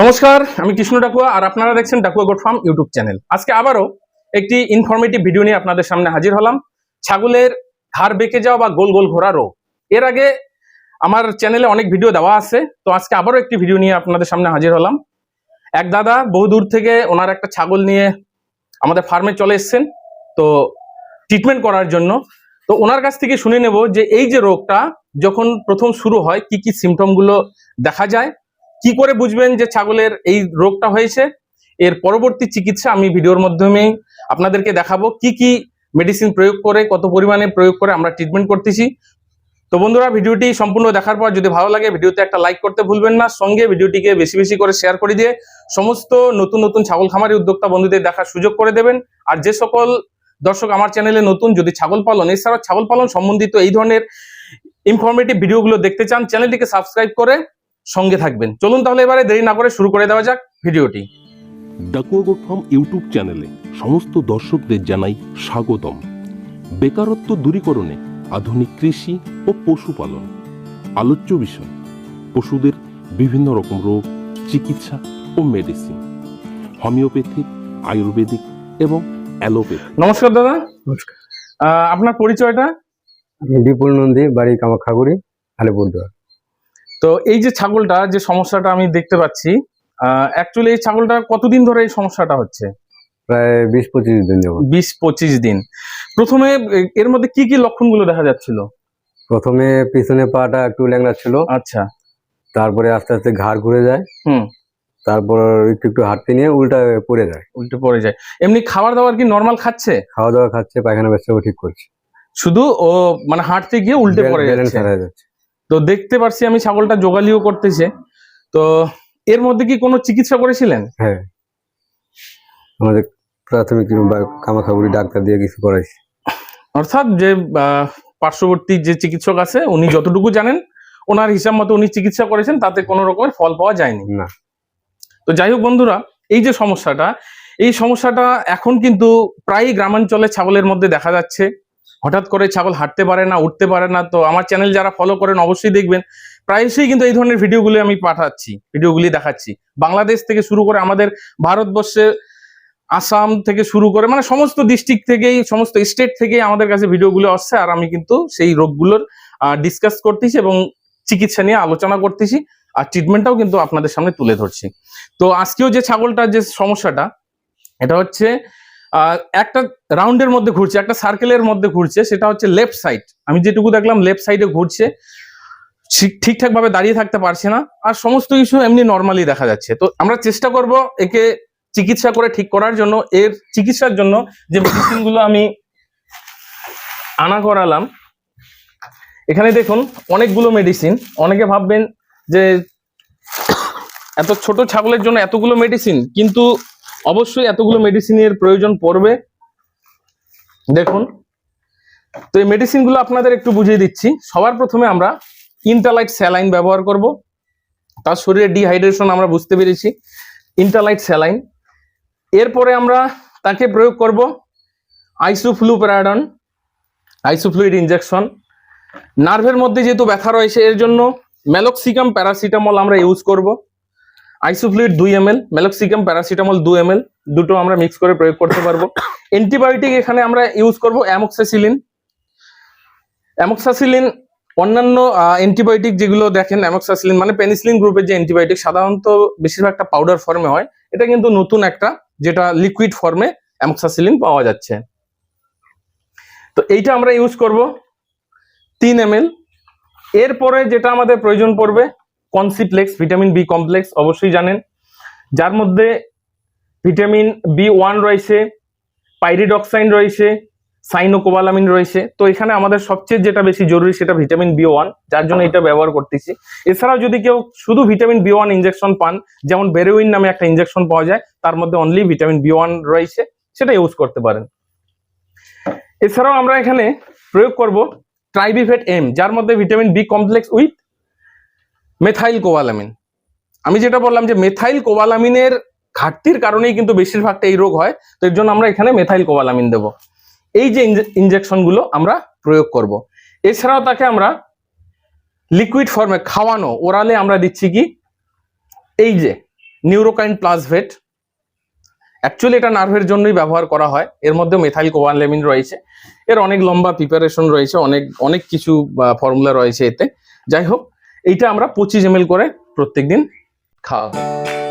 নমস্কার, আমি কৃষ্ণ ডাকুয়া আর আপনারা দেখছেন Dakua goat farm YouTube channel. আজকে আবারও একটি ইনফরমেটিভ ভিডিও নিয়ে আপনাদের সামনে হাজির হলাম। ছাগলের ঘাড় বেঁকে যাওয়া বা গোল গোল ঘোরা রোগ। এর আগে আমার চ্যানেলে অনেক ভিডিও দেওয়া আছে, তো আজকে আবারও একটি ভিডিও নিয়ে আপনাদের সামনে হাজির হলাম। এক দাদা বহু দূর থেকে ওনার একটা ছাগল নিয়ে আমাদের ফার্মে চলে এসছেন, তো ট্রিটমেন্ট করার জন্য। তো ওনার কাছ থেকে শুনে নেব যে এই যে রোগটা যখন প্রথম শুরু হয়, কি কি সিমটমগুলো দেখা যায় কি করে বুঝবেন যে ছাগলের এই রোগটা হয়েছে? এর পরবর্তী চিকিৎসা আমি ভিডিওর মাধ্যমে আপনাদেরকে দেখাবো। কি কি মেডিসিন প্রয়োগ করে, কত পরিমাণে প্রয়োগ করে আমরা ট্রিটমেন্ট করতেছি। তো বন্ধুরা, ভিডিওটি সম্পূর্ণ দেখার পর যদি ভালো লাগে, ভিডিওতে একটা লাইক করতে ভুলবেন না। সঙ্গে ভিডিওটিকে বেশি বেশি করে শেয়ার করে দিয়ে সমস্ত নতুন নতুন ছাগল খামারি উদ্যোক্তা বন্ধুদের দেখার সুযোগ করে দেবেন। আর যে সকল দর্শক আমার চ্যানেলে নতুন, যদি ছাগল পালন, এছাড়াও ছাগল পালন সম্বন্ধিত এই ধরনের ইনফরমেটিভ ভিডিওগুলো দেখতে চান চ্যানেলটিকে সাবস্ক্রাইব করে সঙ্গে থাকবেন। চলুন তাহলে এবারে দেরি না করে শুরু করে দেওয়া যাক ভিডিওটি। ডাকুয়া গোট ফার্ম ইউটিউব চ্যানেলে সমস্ত দর্শকদের জানাই স্বাগতম। বেকারত্ব দূরীকরণে আধুনিক কৃষি ও পশুপালন। আলোচ্য বিষয় পশুদের বিভিন্ন রকম রোগ চিকিৎসা ও মেডিসিন হোমিওপ্যাথিক আয়ুর্বেদিক এবং অ্যালোপ্যাথি নমস্কার দাদা। নমস্কার। আহ, আপনার পরিচয়টা? আমি বিপুল নন্দী বাড়ি কামাখাগুড়ি আলিপুরদুয়ার। তো এই যে ছাগলটা যে সমস্যাটা আমি দেখতে পাচ্ছি অ্যাকচুয়ালি এই ছাগলটা কতদিন ধরে এই সমস্যাটা হচ্ছে? প্রায় বিশ পঁচিশ দিন বিশ পঁচিশ দিন। প্রথমে এর মধ্যে কি কি লক্ষণগুলো দেখা যাচ্ছিল? প্রথমে পিছনে পাটা একটু ল্যাংড়া ছিল। আচ্ছা। তারপরে আস্তে আস্তে ঘাড় ঘুরে যায়। হুম। তারপর একটু একটু হাঁটতে নিয়ে উল্টা পড়ে যায়। উল্টে পড়ে যায়। এমনি খাবার দাবার কি নর্মাল খাচ্ছে? খাওয়া দাওয়া খাচ্ছে পায়খানা ব্যবসাও ঠিক করছে। শুধু ও মানে হাঁটতে গিয়ে উল্টে পড়ে যাচ্ছে। তো দেখতে পারছি আমি ছাগলটা যোগালিও করতেছে। তো এর মধ্যে কি কোনো চিকিৎসা করেছিলেন? হ্যাঁ। আমাদের প্রাথমিক কামাখাগুড়ি ডাক্তার দিয়ে কিছু করাইছি। অর্থাৎ যে পার্শ্ববর্তী যে চিকিৎসক আছে উনি যতটুকু জানেন ওনার হিসাব মতো উনি চিকিৎসা করেছেন তাতে কোনো রকমের ফল পাওয়া যায়নি। না। তো যাই হোক বন্ধুরা এই যে সমস্যাটা এই সমস্যাটা এখন কিন্তু প্রায়ই গ্রামাঞ্চলে ছাগলের মধ্যে দেখা যাচ্ছে। হঠাৎ করে ছাগল হাঁটতে পারে না, উঠতে পারে না। তো আমার চ্যানেল যারা ফলো করেন অবশ্যই দেখবেন। প্রায়শই কিন্তু এই ধরনের ভিডিওগুলি আমি পাঠাচ্ছি, ভিডিওগুলি দেখাচ্ছি। বাংলাদেশ থেকে শুরু করে আমাদের ভারতবর্ষে, আসাম থেকে শুরু করে মানে সমস্ত ডিস্ট্রিক্ট থেকেই, সমস্ত স্টেট থেকেই আমাদের কাছে ভিডিওগুলো আসছে। আর আমি কিন্তু সেই রোগগুলোর ডিসকাস করতেছি এবং চিকিৎসা নিয়ে আলোচনা করতেছি। আর ট্রিটমেন্টটাও কিন্তু আপনাদের সামনে তুলে ধরছি। তো আজকেও যে ছাগলটার যে সমস্যাটা, এটা হচ্ছে একটা রাউন্ডের মধ্যে ঘুরছে, একটা সার্কেলের মধ্যে ঘুরছে, সেটা হচ্ছে লেফট সাইড আমি যেটুকু দেখলাম লেফট সাইডে ঘুরছে ঠিকঠাক ভাবে দাঁড়িয়ে থাকতে পারছে না, আর সমস্ত কিছু এমনি নর্মালি দেখা যাচ্ছে। তো আমরা চেষ্টা করব একে চিকিৎসা করে ঠিক করার জন্য, এর চিকিৎসার জন্য যে মেডিসিনগুলো আমি আনা করালাম, এখানে দেখুন অনেকগুলো মেডিসিন অনেকে ভাববেন যে এত ছোট ছাগলের জন্য এতগুলো মেডিসিন কিন্তু অবশ্যই এতগুলো মেডিসিনের প্রয়োজন পড়বে। দেখুন, তো এই মেডিসিনগুলো আপনাদের একটু বুঝিয়ে দিচ্ছি। সবার প্রথমে আমরা ইন্টালাইট স্যালাইন ব্যবহার করব। তার শরীরে ডিহাইড্রেশন আমরা বুঝতে পেরেছি। ইন্টালাইট স্যালাইন এরপরে আমরা তাকে প্রয়োগ করব আইসোফ্লু প্যারাডন আইসোফ্লুইড ইনজেকশন নার্ভের মধ্যে যেহেতু ব্যথা রয়েছে, এর জন্য ম্যালক্সিকাম প্যারাসিটামল আমরা ইউজ করব। আইসোফ্লুইড দুই এম এল ম্যালক্সিকাম প্যারাসিটামল দু এম দুটো আমরা মিক্স করে প্রয়োগ করতে পারব। অ্যান্টিবায়োটিক এখানে আমরা ইউজ করব অ্যামোক্সাসিলিন অ্যামোক্সাসিলিন অন্যান্য অ্যান্টিবায়োটিক যেগুলো দেখেন অ্যামক্সাসিলিন মানে পেনিসিলিন গ্রুপের যে অ্যান্টিবায়োটিক সাধারণত বেশিরভাগটা পাউডার ফর্মে হয়। এটা কিন্তু নতুন একটা, যেটা লিকুইড ফর্মে অ্যামক্সাসিলিন পাওয়া যাচ্ছে। তো এইটা আমরা ইউজ করব তিন এম এরপরে যেটা আমাদের প্রয়োজন পড়বে কনসিপ্লেক্স ভিটামিন বি কমপ্লেক্স অবশ্যই জানেন। যার মধ্যে ভিটামিন বি ওয়ান রয়েছে পাইরিডক্সাইন রয়েছে সাইনোকোবালামিন রয়েছে। তো এখানে আমাদের সবচেয়ে যেটা বেশি জরুরি সেটা ভিটামিন বি ওয়ান যার জন্য এটা ব্যবহার করতেছি। এছাড়াও যদি কেউ শুধু ভিটামিন বি ওয়ান ইঞ্জেকশন পান যেমন বেরোইন নামে একটা ইঞ্জেকশন পাওয়া যায় তার মধ্যে অনলি ভিটামিন বি ওয়ান রয়েছে সেটা ইউজ করতে পারেন। এছাড়াও আমরা এখানে প্রয়োগ করব ট্রাইবিফেট এম যার মধ্যে vitamin B complex with methylcobalamin আমি যেটা বললাম যে মেথাইল কোবালামিনের ঘাটতির কারণেই কিন্তু বেশিরভাগটা এই রোগ হয়, তো এর জন্য আমরা এখানে মেথাইল কোবালামিন দেব। এই যে ইনজেকশনগুলো আমরা প্রয়োগ করব। এছাড়াও তাকে আমরা লিকুইড ফর্মে খাওয়ানো ওরালে আমরা দিচ্ছি কি? এই যে নিউরোকাইন প্লাস ভেট অ্যাকচুয়ালি এটা নার্ভের জন্যই ব্যবহার করা হয়, এর মধ্যে মেথাইল কোয়ানলেমিন রয়েছে। এর অনেক লম্বা প্রিপারেশন রয়েছে, অনেক অনেক কিছু ফর্মুলা রয়েছে এতে। যাই হোক এইটা আমরা পঁচিশ এম করে প্রত্যেকদিন খাওয়া হয়।